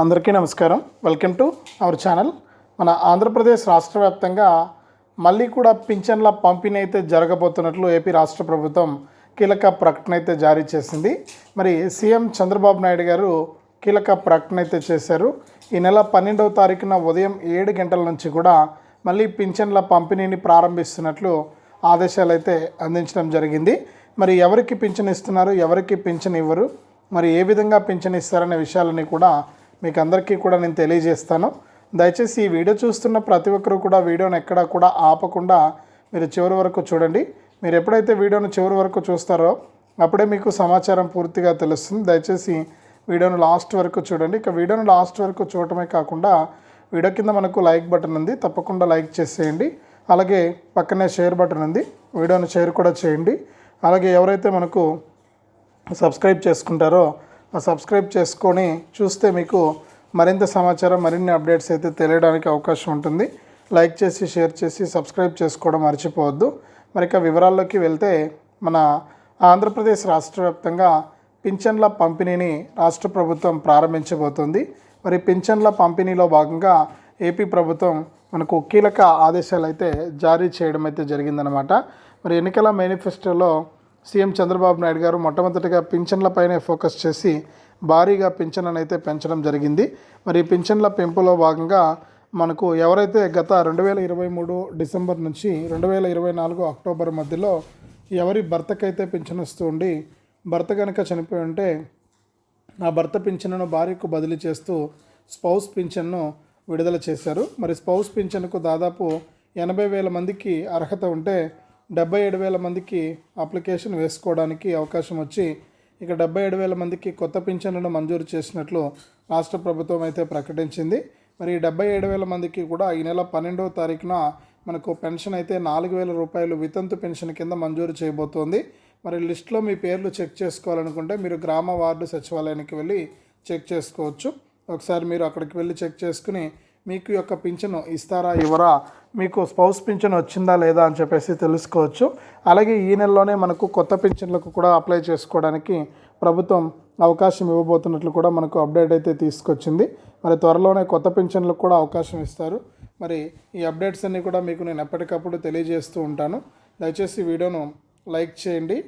అందరికీ నమస్కారం. Welcome to our channel మన ఆంధ్రప్రదేశ్ రాష్ట్ర వ్యాప్తంగా మళ్ళీ కూడా పింఛన్ల పంపిణీ అయితే జరగబోతున్నట్లు ఏపీ రాష్ట్ర ప్రభుత్వం కీలక ప్రకటన అయితే జారీ చేసింది. మరి సీఎం చంద్రబాబు నాయుడు గారు కీలక ప్రకటన అయితే చేశారు. ఈ నెల పన్నెండవ తారీఖున ఉదయం ఏడు గంటల నుంచి కూడా మళ్ళీ పింఛన్ల పంపిణీని ప్రారంభిస్తున్నట్లు ఆదేశాలు అయితే అందించడం జరిగింది. మరి ఎవరికి పింఛన్ ఇస్తున్నారు? ఎవరికి పింఛన్ ఇవ్వరు? మరి ఏ విధంగా పింఛన్ ఇస్తారనే విషయాలని కూడా మీకు అందరికీ కూడా నేను తెలియజేస్తాను. దయచేసి ఈ వీడియో చూస్తున్న ప్రతి ఒక్కరూ కూడా వీడియోని ఎక్కడా కూడా ఆపకుండా మీరు చివరి వరకు చూడండి. మీరు ఎప్పుడైతే వీడియోను చివరి వరకు చూస్తారో అప్పుడే మీకు సమాచారం పూర్తిగా తెలుస్తుంది. దయచేసి వీడియోను లాస్ట్ వరకు చూడండి. ఇక వీడియోను లాస్ట్ వరకు చూడటమే కాకుండా వీడియో కింద మనకు లైక్ బటన్ ఉంది. తప్పకుండా లైక్ చేసేయండి. అలాగే పక్కనే షేర్ బటన్ ఉంది. వీడియోను షేర్ కూడా చేయండి. అలాగే ఎవరైతే మనకు సబ్స్క్రైబ్ చేసుకుంటారో సబ్స్క్రైబ్ చేసుకొని చూస్తే మీకు మరింత సమాచారం మరిన్ని అప్డేట్స్ అయితే తెలియడానికి అవకాశం ఉంటుంది. లైక్ చేసి షేర్ చేసి సబ్స్క్రైబ్ చేసుకోవడం మర్చిపోవద్దు. మరి ఇక వివరాల్లోకి వెళ్తే మన ఆంధ్రప్రదేశ్ రాష్ట్ర వ్యాప్తంగా పింఛన్ల పంపిణీని రాష్ట్ర ప్రభుత్వం ప్రారంభించబోతుంది. మరి పింఛన్ల పంపిణీలో భాగంగా ఏపీ ప్రభుత్వం మనకు కీలక ఆదేశాలు అయితే జారీ చేయడం అయితే జరిగిందనమాట మరి ఎన్నికల మేనిఫెస్టోలో సీఎం చంద్రబాబు నాయుడు గారు మొట్టమొదటిగా పింఛన్లపైనే ఫోకస్ చేసి భారీగా పింఛన్ అయితే పెంచడం జరిగింది. మరి పింఛన్ల పెంపులో భాగంగా మనకు ఎవరైతే గత రెండు వేల ఇరవై మూడు డిసెంబర్ నుంచి రెండు వేల ఇరవై నాలుగు అక్టోబర్ మధ్యలో ఎవరి భర్తకైతే పింఛన్ వస్తూ ఉండి భర్త కనుక చనిపోయి ఉంటే ఆ భర్త పింఛన్ను భార్యకు బదిలీ చేస్తూ స్పౌస్ పింఛన్ను విడుదల చేశారు. మరి స్పౌస్ పింఛన్కు దాదాపు ఎనభై వేల మందికి అర్హత ఉంటే డెబ్బై ఏడు వేల మందికి అప్లికేషన్ వేసుకోవడానికి అవకాశం వచ్చి ఇక డెబ్బై ఏడు వేల మందికి కొత్త పింఛన్లను మంజూరు చేసినట్లు రాష్ట్ర ప్రభుత్వం అయితే ప్రకటించింది. మరి డెబ్బై ఏడు వేల మందికి కూడా ఈ నెల పన్నెండవ తారీఖున మనకు పెన్షన్ అయితే నాలుగు వేల రూపాయలు వితంతు పెన్షన్ కింద మంజూరు చేయబోతోంది. మరి లిస్ట్లో మీ పేర్లు చెక్ చేసుకోవాలనుకుంటే మీరు గ్రామ వార్డు సచివాలయానికి వెళ్ళి చెక్ చేసుకోవచ్చు. ఒకసారి మీరు అక్కడికి వెళ్ళి చెక్ చేసుకుని మీకు యొక్క పింఛను ఇస్తారా ఇవ్వరా మీకు స్పౌస్ పింఛన్ వచ్చిందా లేదా అని చెప్పేసి తెలుసుకోవచ్చు. అలాగే ఈ నెలలోనే మనకు కొత్త పింఛన్లకు కూడా అప్లై చేసుకోవడానికి ప్రభుత్వం అవకాశం ఇవ్వబోతున్నట్లు కూడా మనకు అప్డేట్ అయితే తీసుకొచ్చింది. మరి త్వరలోనే కొత్త పింఛన్లకు కూడా అవకాశం ఇస్తారు. మరి ఈ అప్డేట్స్ అన్నీ కూడా మీకు నేను ఎప్పటికప్పుడు తెలియజేస్తూ ఉంటాను. దయచేసి వీడియోను లైక్ చేయండి.